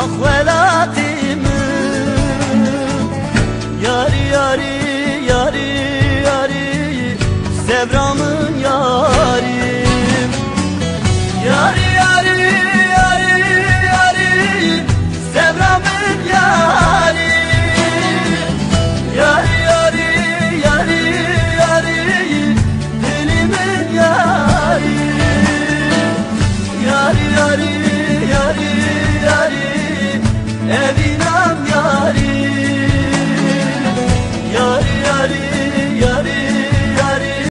ahvelatimi Yari yari yari yari sevramı Evinem yarim Yar yarim